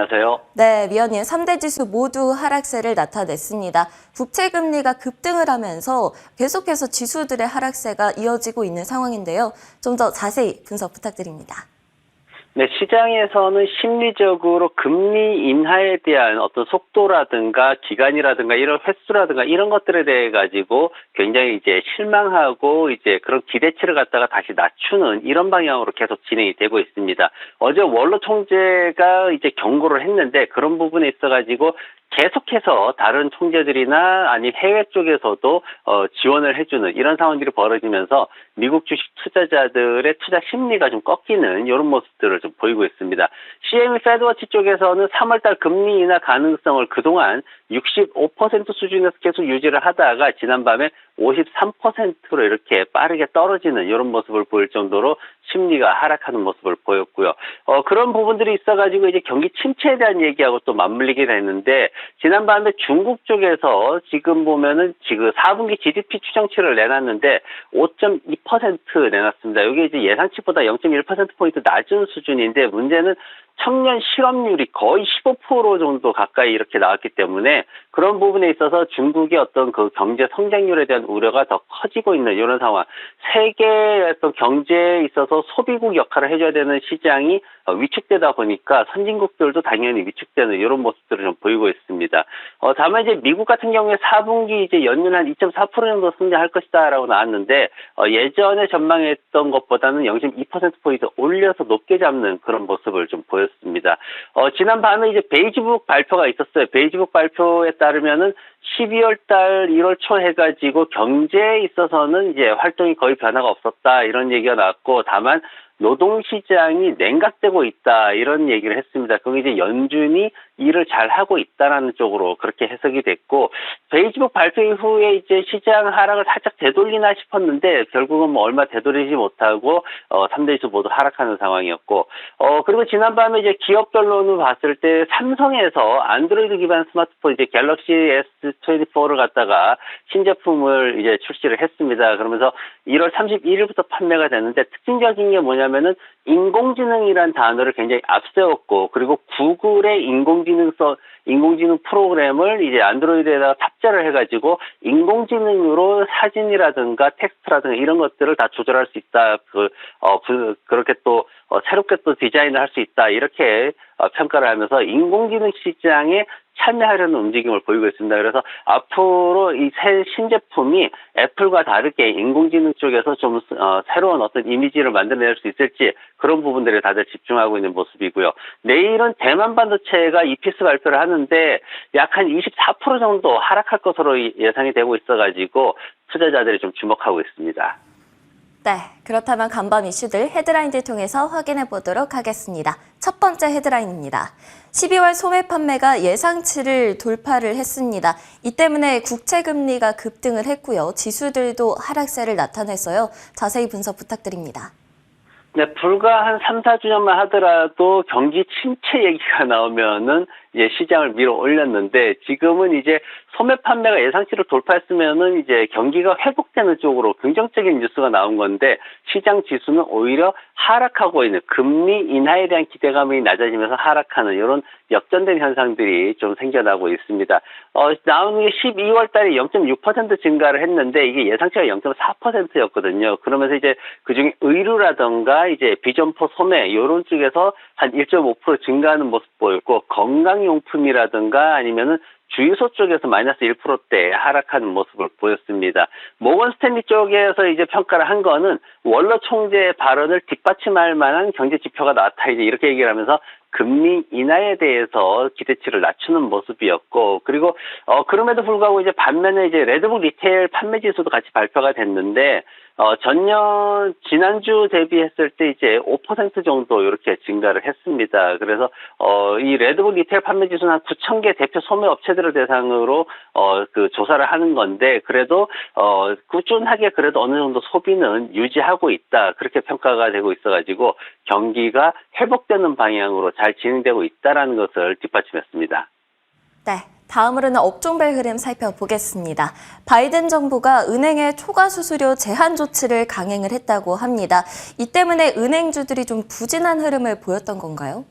안녕하세요. 네, 위원님, 3대 지수 모두 하락세를 나타냈습니다. 국채 금리가 급등을 하면서 계속해서 지수들의 하락세가 이어지고 있는 상황인데요. 좀 더 자세히 분석 부탁드립니다. 네, 시장에서는 심리적으로 금리 인하에 대한 어떤 속도라든가 기간이라든가 이런 횟수라든가 이런 것들에 대해 가지고 굉장히 이제 실망하고 이제 그런 기대치를 갖다가 다시 낮추는 이런 방향으로 계속 진행이 되고 있습니다. 어제 원로 총재가 이제 경고를 했는데 그런 부분에 있어 가지고 계속해서 다른 총재들이나 아니 해외 쪽에서도 어, 지원을 해주는 이런 상황들이 벌어지면서 미국 주식 투자자들의 투자 심리가 좀 꺾이는 이런 모습들을 좀 보이고 있습니다. CME 페드워치 쪽에서는 3월달 금리 인하 가능성을 그동안 65% 수준에서 계속 유지를 하다가 지난밤에 53%로 이렇게 빠르게 떨어지는 이런 모습을 보일 정도로 심리가 하락하는 모습을 보였고요. 어, 그런 부분들이 있어가지고 이제 경기 침체에 대한 얘기하고 또 맞물리게 됐는데 지난밤에 중국 쪽에서 지금 보면은 지금 4분기 GDP 추정치를 내놨는데 5.2% 내놨습니다. 이게 이제 예상치보다 0.1%포인트 낮은 수준인데 문제는 청년 실업률이 거의 15% 정도 가까이 이렇게 나왔기 때문에 그런 부분에 있어서 중국의 어떤 그 경제 성장률에 대한 우려가 더 커지고 있는 이런 상황. 세계의 어떤 경제에 있어서 소비국 역할을 해줘야 되는 시장이 어, 위축되다 보니까 선진국들도 당연히 위축되는 이런 모습들을 좀 보이고 있습니다. 어, 다만 이제 미국 같은 경우에 4분기 이제 연륜 한2.4% 정도 성장할 것이다라고 나왔는데 어, 예전에 전망했던 것보다는 0.2%포인트 올려서 높게 잡는 그런 모습을 좀 보 였습니다. 어, 지난 밤에 이제 베이지북 발표가 있었어요. 베이지북 발표에 따르면은 12월 달 1월 초 해가지고 경제에 있어서는 이제 활동이 거의 변화가 없었다 이런 얘기가 나왔고 다만 노동 시장이 냉각되고 있다 이런 얘기를 했습니다. 그게 이제 연준이 일을 잘 하고 있다라는 쪽으로 그렇게 해석이 됐고 페이스북 발표 이후에 이제 시장 하락을 살짝 되돌리나 싶었는데 결국은 뭐 얼마 되돌리지 못하고 어 3대 지수 모두 하락하는 상황이었고 어 그리고 지난밤에 이제 기업별로는 봤을 때 삼성에서 안드로이드 기반 스마트폰 이제 갤럭시 S24를 갖다가 신제품을 이제 출시를 했습니다. 그러면서 1월 31일부터 판매가 됐는데 특징적인 게 뭐냐면은 인공지능이란 단어를 굉장히 앞세웠고 그리고 구글의 인공 지능서 인공지능 프로그램을 이제 안드로이드에다가 탑재를 해가지고 인공지능으로 사진이라든가 텍스트라든가 이런 것들을 다 조절할 수 있다. 그, 어, 그, 그렇게 또, 어, 새롭게 또 디자인을 할 수 있다. 이렇게 어, 평가를 하면서 인공지능 시장에 참여하려는 움직임을 보이고 있습니다. 그래서 앞으로 이 새 신제품이 애플과 다르게 인공지능 쪽에서 좀 어, 새로운 어떤 이미지를 만들어낼 수 있을지 그런 부분들에 다들 집중하고 있는 모습이고요. 내일은 대만 반도체가 EPS 발표를 하는데 약 한 24% 정도 하락할 것으로 예상이 되고 있어가지고 투자자들이 좀 주목하고 있습니다. 네, 그렇다면 간밤 이슈들 헤드라인들 통해서 확인해 보도록 하겠습니다. 첫 번째 헤드라인입니다. 12월 소매 판매가 예상치를 돌파를 했습니다. 이 때문에 국채 금리가 급등을 했고요. 지수들도 하락세를 나타냈어요. 자세히 분석 부탁드립니다. 네, 불과 한 3, 4주 전만 하더라도 경기 침체 얘기가 나오면은 이제 시장을 밀어 올렸는데 지금은 이제 소매 판매가 예상치를 돌파했으면은 이제 경기가 회복되는 쪽으로 긍정적인 뉴스가 나온 건데 시장 지수는 오히려 하락하고 있는 금리 인하에 대한 기대감이 낮아지면서 하락하는 이런 역전된 현상들이 좀 생겨나고 있습니다. 어, 나오는 게 12월 달에 0.6% 증가를 했는데 이게 예상치가 0.4%였거든요. 그러면서 이제 그중에 의류라던가 이제 비점포 소매 이런 쪽에서 한 1.5% 증가하는 모습 보였고 건강 용품이라든가 아니면은 주유소 쪽에서 마이너스 1%대 하락하는 모습을 보였습니다. 모건 스탠리 쪽에서 이제 평가를 한 거는 원로 총재의 발언을 뒷받침할 만한 경제 지표가 나왔다 이제 이렇게 얘기를 하면서 금리 인하에 대해서 기대치를 낮추는 모습이었고 그리고 어 그럼에도 불구하고 이제 반면에 이제 레드북 리테일 판매 지수도 같이 발표가 됐는데 어 전년 지난주 대비했을 때 이제 5% 정도 이렇게 증가를 했습니다. 그래서 어 이 레드북 리테일 판매 지수는 한 9천 개 대표 소매 업체 들을 대상으로 어 그 조사를 하는 건데 그래도 어 꾸준하게 그래도 어느 정도 소비는 유지하고 있다 그렇게 평가가 되고 있어가지고 경기가 회복되는 방향으로 잘 진행되고 있다라는 것을 뒷받침했습니다. 네. 다음으로는 업종별 흐름 살펴보겠습니다. 바이든 정부가 은행의 초과 수수료 제한 조치를 강행을 했다고 합니다. 이 때문에 은행주들이 좀 부진한 흐름을 보였던 건가요?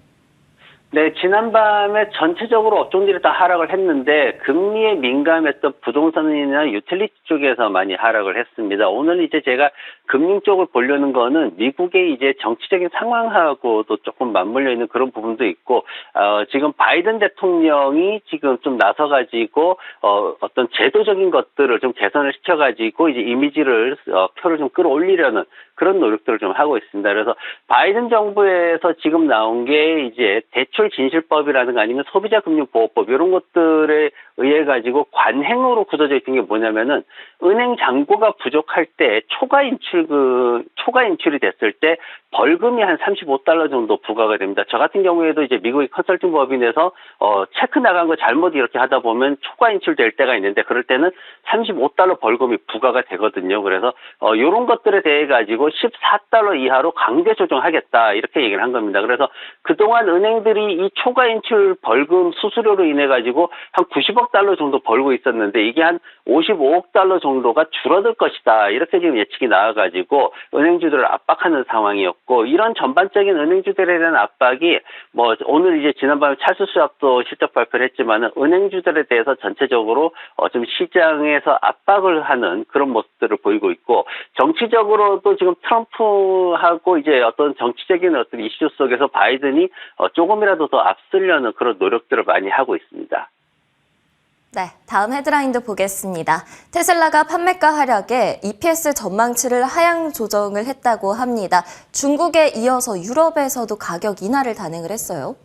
네, 지난밤에 전체적으로 업종들이 다 하락을 했는데 금리에 민감했던 부동산이나 유틸리티 쪽에서 많이 하락을 했습니다. 오늘 이제 제가 금융 쪽을 보려는 거는 미국의 이제 정치적인 상황하고도 조금 맞물려 있는 그런 부분도 있고 어, 지금 바이든 대통령이 지금 좀 나서 가지고 어, 어떤 제도적인 것들을 좀 개선을 시켜 가지고 이제 이미지를 어, 표를 좀 끌어올리려는 그런 노력들을 좀 하고 있습니다. 그래서 바이든 정부에서 지금 나온 게 이제 대출 진실법이라든가 아니면 소비자 금융 보호법 이런 것들에 의해 가지고 관행으로 굳어져 있는 게 뭐냐면은 은행 잔고가 부족할 때 초과 인출그 초과 인출이 됐을 때 벌금이 한 35달러 정도 부과가 됩니다. 저 같은 경우에도 이제 미국의 컨설팅 법인에서 어 체크 나간 거 잘못 이렇게 하다 보면 초과 인출될 때가 있는데 그럴 때는 35달러 벌금이 부과가 되거든요. 그래서 어 요런 것들에 대해 가지고 14달러 이하로 강제 조정하겠다 이렇게 얘기를 한 겁니다. 그래서 그동안 은행들이 이 초과 인출 벌금 수수료로 인해 가지고 한 90억 달러 정도 벌고 있었는데 이게 한 55억 달러 정도가 줄어들 것이다. 이렇게 지금 예측이 나와 가지고 은행주들을 압박하는 상황이었고 이런 전반적인 은행주들에 대한 압박이 뭐 오늘 이제 지난밤에 찰스 수합도 실적 발표를 했지만은 은행주들에 대해서 전체적으로 어 좀 시장에서 압박을 하는 그런 모습들을 보이고 있고 정치적으로도 지금 트럼프하고 이제 어떤 정치적인 어떤 이슈 속에서 바이든이 어 조금이라도 더 앞서려는 그런 노력들을 많이 하고 있습니다. 네, 다음 헤드라인도 보겠습니다. 테슬라가 판매가 하락에 EPS 전망치를 하향 조정을 했다고 합니다. 중국에 이어서 유럽에서도 가격 인하를 단행을 했어요.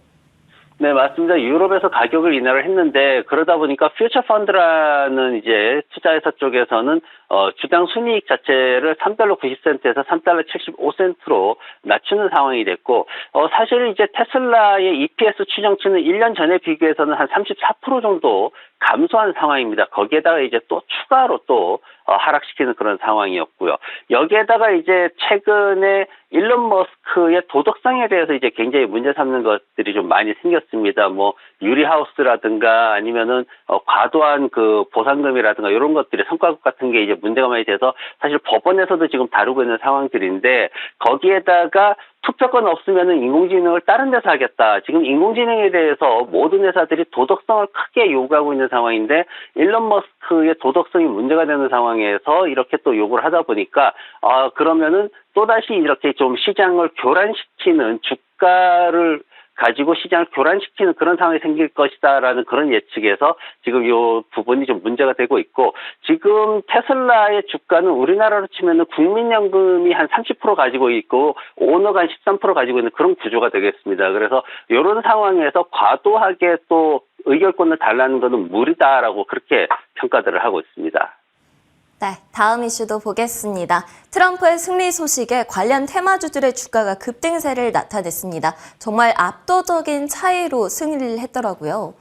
네, 맞습니다. 유럽에서 가격을 인하를 했는데 그러다 보니까 퓨처 펀드라는 이제 투자회사 쪽에서는 어, 주당 순이익 자체를 3달러 90센트에서 3달러 75센트로 낮추는 상황이 됐고 어, 사실 이제 테슬라의 EPS 추정치는 1년 전에 비교해서는 한 34% 정도 감소한 상황입니다. 거기에다가 이제 또 추가로 또 어, 하락시키는 그런 상황이었고요. 여기에다가 이제 최근에 일론 머스크의 도덕성에 대해서 이제 굉장히 문제 삼는 것들이 좀 많이 생겼습니다. 뭐 유리하우스라든가 아니면은 어, 과도한 그 보상금이라든가 이런 것들이 성과급 같은 게 이제 문제가 많이 돼서 사실 법원에서도 지금 다루고 있는 상황들인데 거기에다가 투표권 없으면은 인공지능을 다른 데서 하겠다. 지금 인공지능에 대해서 모든 회사들이 도덕성을 크게 요구하고 있는 상황인데 일론 머스크의 도덕성이 문제가 되는 상황에서 이렇게 또 요구를 하다 보니까 아 그러면은 또다시 이렇게 좀 시장을 교란시키는 주가를 가지고 시장을 교란시키는 그런 상황이 생길 것이다라는 그런 예측에서 지금 이 부분이 좀 문제가 되고 있고 지금 테슬라의 주가는 우리나라로 치면은 국민연금이 한 30% 가지고 있고 오너가 한13% 가지고 있는 그런 구조가 되겠습니다. 그래서 이런 상황에서 과도하게 또 의결권을 달라는 것은 무리다라고 그렇게 평가들을 하고 있습니다. 네, 다음 이슈도 보겠습니다. 트럼프의 승리 소식에 관련 테마주들의 주가가 급등세를 나타냈습니다. 정말 압도적인 차이로 승리를 했더라고요.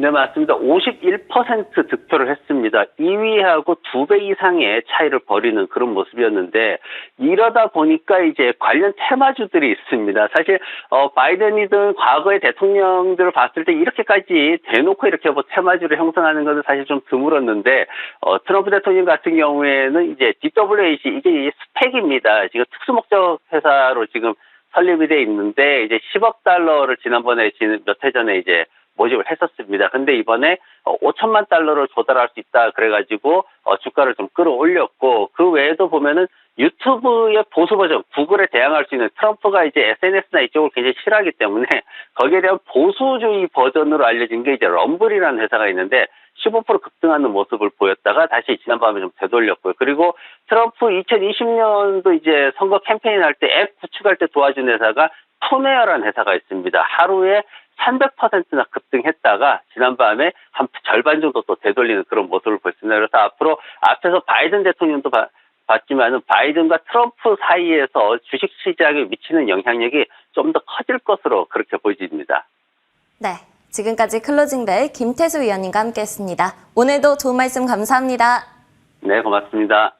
네, 맞습니다. 51% 득표를 했습니다. 2위하고 두배 이상의 차이를 벌이는 그런 모습이었는데 이러다 보니까 이제 관련 테마주들이 있습니다. 사실 어 바이든이든 과거의 대통령들을 봤을 때 이렇게까지 대놓고 이렇게 뭐 테마주를 형성하는 것은 사실 좀 드물었는데 어 트럼프 대통령 같은 경우에는 이제 DWH 이게 스펙입니다. 지금 특수목적 회사로 지금 설립이 돼 있는데 이제 10억 달러를 지난번에 몇 해 전에 이제 모집을 했었습니다. 근데 이번에 5천만 달러를 조달할 수 있다 그래가지고 어, 주가를 좀 끌어올렸고 그 외에도 보면은 유튜브의 보수 버전 구글에 대항할 수 있는 트럼프가 이제 SNS나 이쪽을 굉장히 싫어하기 때문에 거기에 대한 보수주의 버전으로 알려진 게 이제 럼블이라는 회사가 있는데 15% 급등하는 모습을 보였다가 다시 지난밤에 좀 되돌렸고요. 그리고 트럼프 2020년도 이제 선거 캠페인 할 때 앱 구축할 때 도와준 회사가 토네어라는 회사가 있습니다. 하루에 300%나 급등했다가 지난밤에 한 절반 정도 또 되돌리는 그런 모습을 보였습니다. 그래서 앞으로 앞에서 바이든 대통령도 봐, 봤지만은 바이든과 트럼프 사이에서 주식 시장에 미치는 영향력이 좀 더 커질 것으로 그렇게 보여집니다. 네, 지금까지 클로징벨 김태수 위원님과 함께했습니다. 오늘도 좋은 말씀 감사합니다. 네, 고맙습니다.